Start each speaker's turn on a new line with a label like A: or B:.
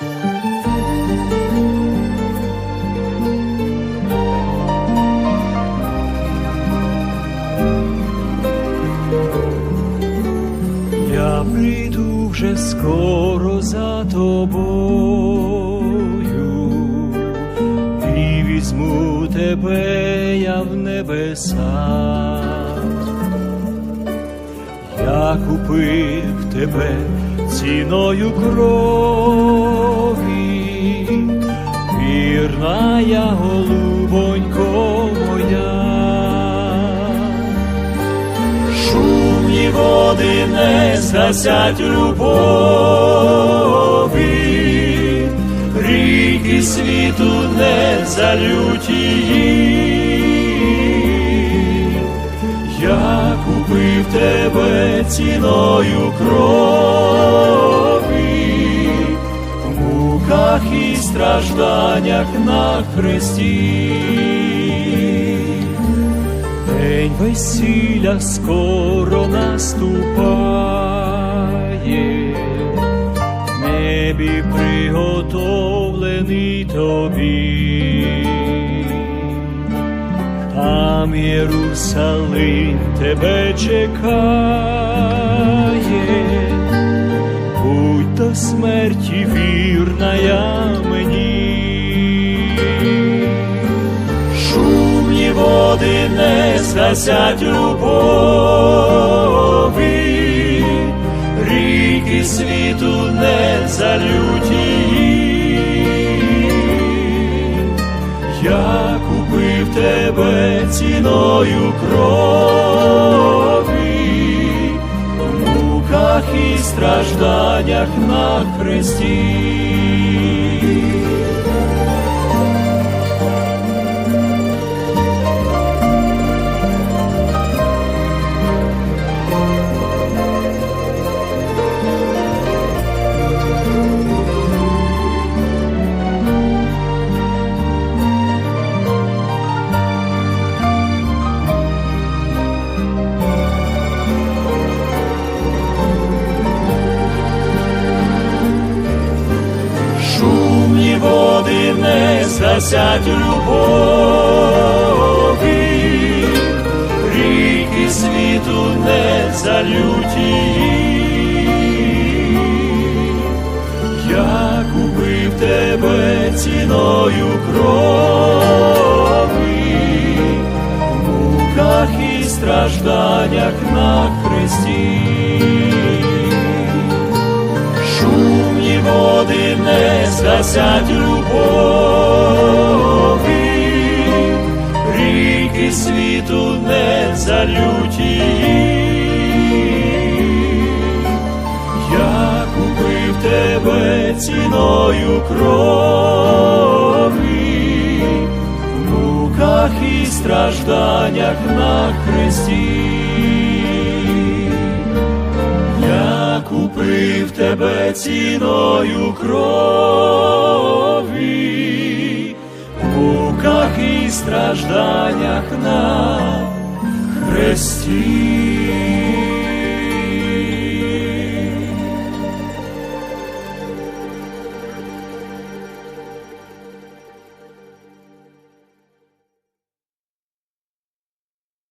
A: Я прийду вже скоро за тобою і візьму тебе я в небеса. Я купив тебе ціною крові, вірна я голубонько моя. Шумні води не згасять любові, ріки світу не залють її. Купив тебе ціною крові, в муках і стражданнях на хресті. День весілля скоро наступає, небі приготовлений тобі. Там Єрусалим тебе чекає, будь до смерті вірна я мені. Шумні води не згасять любові, ріки світу не залють тебе ціною крові, в муках і стражданнях на хресті. Не згасять любові, ріки світу не залють її. Я купив тебе ціною крові, в муках і стражданнях на хресті. Шумні води не згасять любові, світу не залють її. Я купив тебе ціною крові, в муках і стражданнях на хресті. Я купив тебе ціною крові, стражданнях на хресті.